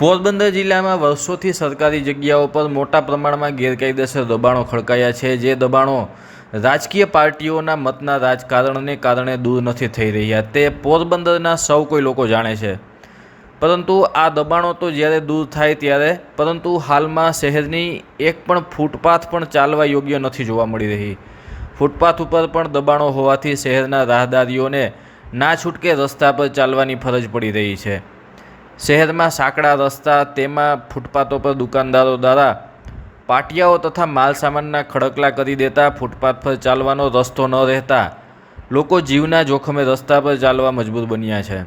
પોરબંદર જિલ્લામાં વર્ષોથી સરકારી જગ્યાઓ પર મોટા પ્રમાણમાં ગેરકાયદેસર દબાણો ખડકાયા છે, જે દબાણો રાજકીય પાર્ટીઓના મતના રાજકારણને કારણે દૂર નથી થઈ રહ્યા. તે પોરબંદરના સૌ કોઈ લોકો જાણે છે. પરંતુ આ દબાણો તો જ્યારે દૂર થાય ત્યારે, પરંતુ હાલમાં શહેરની એક પણ ફૂટપાથ પણ ચાલવા યોગ્ય નથી જોવા મળી રહી. ફૂટપાથ ઉપર પણ દબાણો હોવાથી શહેરના રાહદારીઓને ના છૂટકે રસ્તા પર ચાલવાની ફરજ પડી રહી છે. શહેરમાં સાંકડા રસ્તા તેમાં ફૂટપાથો પર દુકાનદારો દ્વારા પાટિયાઓ તથા માલસામાનના ખડકલા કરી દેતા ફૂટપાથ પર ચાલવાનો રસ્તો ન રહેતા લોકો જીવના જોખમે રસ્તા પર ચાલવા મજબૂર બન્યા છે.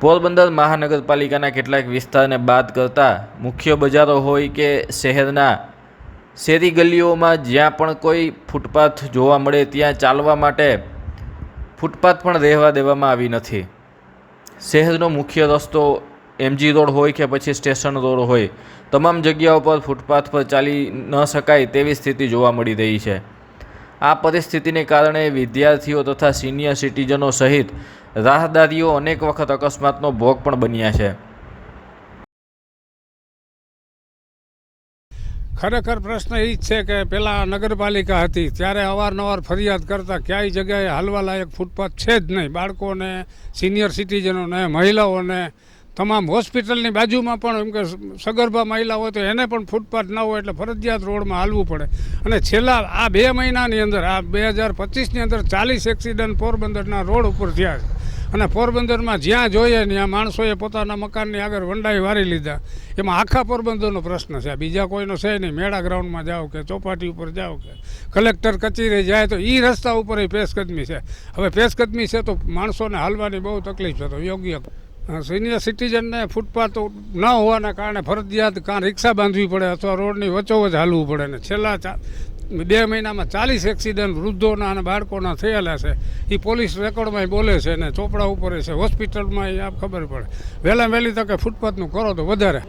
પોરબંદર મહાનગરપાલિકાના કેટલાક વિસ્તારને બાદ કરતા મુખ્ય બજારો હોય કે શહેરના શેરી ગલીઓમાં જ્યાં પણ કોઈ ફૂટપાથ જોવા મળે ત્યાં ચાલવા માટે ફૂટપાથ પણ રહેવા દેવામાં આવી નથી. શહેરનો મુખ્ય રસ્તો એમજી રોડ હોય કે પછી સ્ટેશન રોડ હોય, તમામ જગ્યાઓ પર ફૂટપાથ પર ચાલી ન શકાય તેવી સ્થિતિ જોવા મળી રહી છે. આ પરિસ્થિતિને કારણે વિદ્યાર્થીઓ તથા સિનિયર સિટીઝનો સહિત રાહદારીઓ અનેક વખત અકસ્માતનો ભોગ પણ બન્યા છે. ખરેખર પ્રશ્ન એ જ છે કે પહેલાં નગરપાલિકા હતી, ત્યારે અવારનવાર ફરિયાદ કરતા ક્યાંય જગ્યાએ હાલવા લાયક ફૂટપાથ છે જ નહીં. બાળકોને, સિનિયર સિટીઝનોને, મહિલાઓને તમામ હોસ્પિટલની બાજુમાં પણ એમ કે સગર્ભા મહિલા હોય તો એને પણ ફૂટપાથ ના હોય એટલે ફરજિયાત રોડમાં હાલવું પડે. અને છેલ્લા આ બે મહિનાની અંદર, આ બે હજાર પચીસની અંદર ચાલીસ એક્સિડન્ટ પોરબંદરના રોડ ઉપર થયા છે. અને પોરબંદરમાં જ્યાં જોઈએ ત્યાં માણસોએ પોતાના મકાનની આગળ વંડાઈ વારી લીધા. એમાં આખા પોરબંદરનો પ્રશ્ન છે. બીજા કોઈનો છે નહીં. મેળા ગ્રાઉન્ડમાં જાઓ કે ચોપાટી ઉપર જાઓ કે કલેક્ટર કચેરી જાય તો એ રસ્તા ઉપર પેશકદમી છે. હવે પેશકદમી છે તો માણસોને હાલવાની બહુ તકલીફ છે. તો યોગ્ય સિનિયર સિટીઝનને ફૂટપાથ ન હોવાના કારણે ફરજિયાત કાં રિક્ષા બાંધવી પડે અથવા રોડની વચ્ચોવચ હાલવું પડે ને છેલ્લા બે મહિનામાં ચાલીસ એક્સિડન્ટ વૃદ્ધોના અને બાળકોના થયેલા છે. એ પોલીસ રેકોર્ડમાં બોલે છે ને ચોપડા ઉપર છે. હોસ્પિટલમાં આપ ખબર પડે. વહેલા વહેલી તકે ફૂટપાથનું કરો તો વધારે.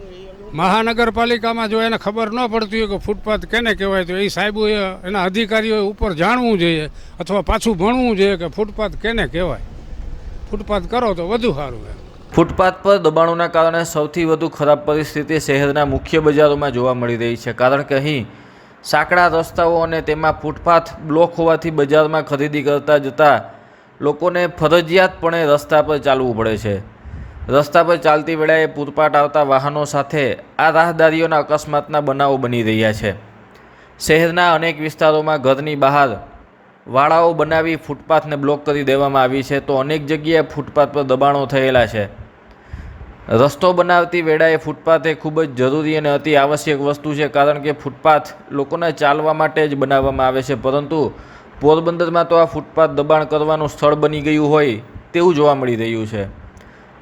મહાનગરપાલિકામાં જો એને ખબર ન પડતી હોય કે ફૂટપાથ કેને કહેવાય, તો એ સાહેબોએ એના અધિકારીઓએ ઉપર જાણવું જોઈએ અથવા પાછું ભણવું જોઈએ કે ફૂટપાથ કેને કહેવાય. ફૂટપાથ કરો તો વધુ સારું એમ. ફૂટપાથ પર દબાણોના કારણે સૌથી વધુ ખરાબ પરિસ્થિતિ શહેરના મુખ્ય બજારોમાં જોવા મળી રહી છે. કારણ કે અહીં સાંકડા રસ્તાઓ અને તેમાં ફૂટપાથ બ્લોક હોવાથી બજારમાં ખરીદી કરતા જતાં લોકોને ફરજિયાતપણે રસ્તા પર ચાલવું પડે છે. રસ્તા પર ચાલતી વેળાએ પૂરપાટ આવતા વાહનો સાથે આ રાહદારીઓના અકસ્માતના બનાવો બની રહ્યા છે. શહેરના અનેક વિસ્તારોમાં ઘરની બહાર વાળાઓ બનાવી ફૂટપાથને બ્લોક કરી દેવામાં આવી છે. તો અનેક જગ્યાએ ફૂટપાથ પર દબાણો થયેલા છે. રસ્તો બનાવતી વેળાએ ફૂટપાથ એ ખૂબ જ જરૂરી અને અતિ આવશ્યક વસ્તુ છે, કારણ કે ફૂટપાથ લોકોને ચાલવા માટે જ બનાવવામાં આવે છે. પરંતુ પોરબંદરમાં તો આ ફૂટપાથ દબાણ કરવાનું સ્થળ બની ગયું હોય તેવું જોવા મળી રહ્યું છે.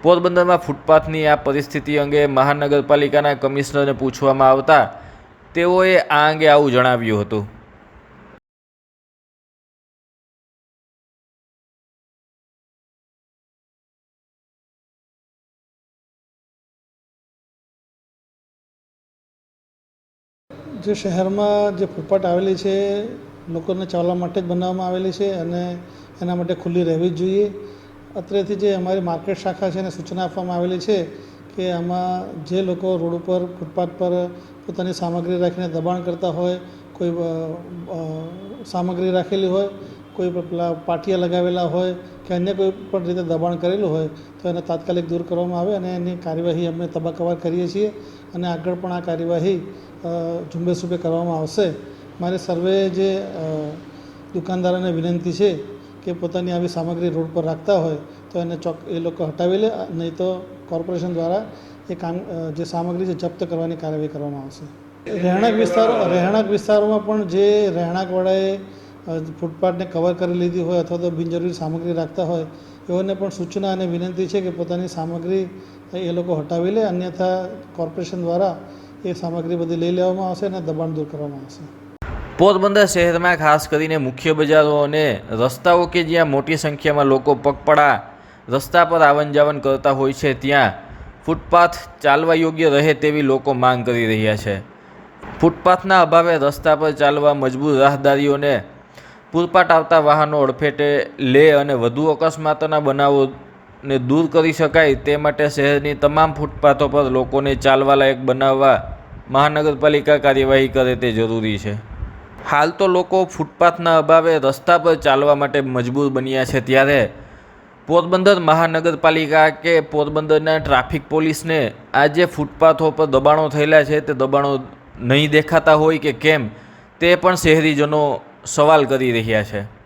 પોરબંદરમાં ફૂટપાથની આ પરિસ્થિતિ અંગે મહાનગરપાલિકાના કમિશનરને પૂછવામાં આવતા તેઓએ આ અંગે આવું જણાવ્યું હતું. જે શહેરમાં જે ફૂટપાથ આવેલી છે, લોકોને ચાલવા માટે જ બનાવવામાં આવેલી છે અને એના માટે ખુલ્લી રહેવી જ જોઈએ. અત્રેથી જે અમારી માર્કેટ શાખા છે એને સૂચના આપવામાં આવેલી છે કે આમાં જે લોકો રોડ ઉપર ફૂટપાથ પર પોતાની સામગ્રી રાખીને દબાણ કરતા હોય, કોઈ સામગ્રી રાખેલી હોય કોઈ પણ પેલા પાટિયા લગાવેલા હોય કે અન્ય કોઈ પણ રીતે દબાણ કરેલું હોય, તો એને તાત્કાલિક દૂર કરવામાં આવે અને એની કાર્યવાહી અમે તબક્કાવાર કરીએ છીએ અને આગળ પણ આ કાર્યવાહી ઝુંબેશ રૂપે કરવામાં આવશે. મારે સર્વે જે દુકાનદારોને વિનંતી છે કે પોતાની આવી સામગ્રી રોડ પર રાખતા હોય, તો એને ચોક, એ લોકો હટાવી લે, નહીં તો કોર્પોરેશન દ્વારા એ કામ જે સામગ્રી છે જપ્ત કરવાની કાર્યવાહી કરવામાં આવશે. રહેણાંક વિસ્તારો, રહેણાંક વિસ્તારોમાં પણ જે રહેણાંકવાળાએ ફૂટપાથને કવર કરી લીધી હોય અથવા તો બિનજરૂરી સામગ્રી રાખતા હોય, એઓને પણ સૂચના અને વિનંતી છે કે પોતાની સામગ્રી એ લોકો હટાવી લે, અન્યથા કોર્પોરેશન દ્વારા એ સામગ્રી બધી લઈ લેવામાં આવશે અને દબાણ દૂર કરવામાં આવશે. પોરબંદર શહેરમાં ખાસ કરીને મુખ્ય બજારો અને રસ્તાઓ કે જ્યાં મોટી સંખ્યામાં લોકો પગપળા રસ્તા પર આવન જાવન કરતા હોય છે, ત્યાં ફૂટપાથ ચાલવા યોગ્ય રહે તેવી લોકો માંગ કરી રહ્યા છે. ફૂટપાથના અભાવે રસ્તા પર ચાલવા મજબૂર રાહદારીઓને પૂરપાટ આવતા વાહનો અડફેટે લે અને વધુ અકસ્માતના બનાવો ને દૂર કરી શકાય તે માટે શહેરની તમામ ફૂટપાથો પર લોકોને ચાલવાલાયક બનાવવા મહાનગરપાલિકા કાર્યવાહી કરે તે જરૂરી છે. હાલ તો લોકો ફૂટપાથના અભાવે રસ્તા પર ચાલવા માટે મજબૂર બન્યા છે ત્યારે પોરબંદર મહાનગરપાલિકા કે પોરબંદરના ટ્રાફિક પોલીસને આ જે ફૂટપાથો પર દબાણો થયેલા છે તે દબાણો નહીં દેખાતા હોય કે કેમ તે પણ શહેરીજનો સવાલ કરી રહ્યા છે.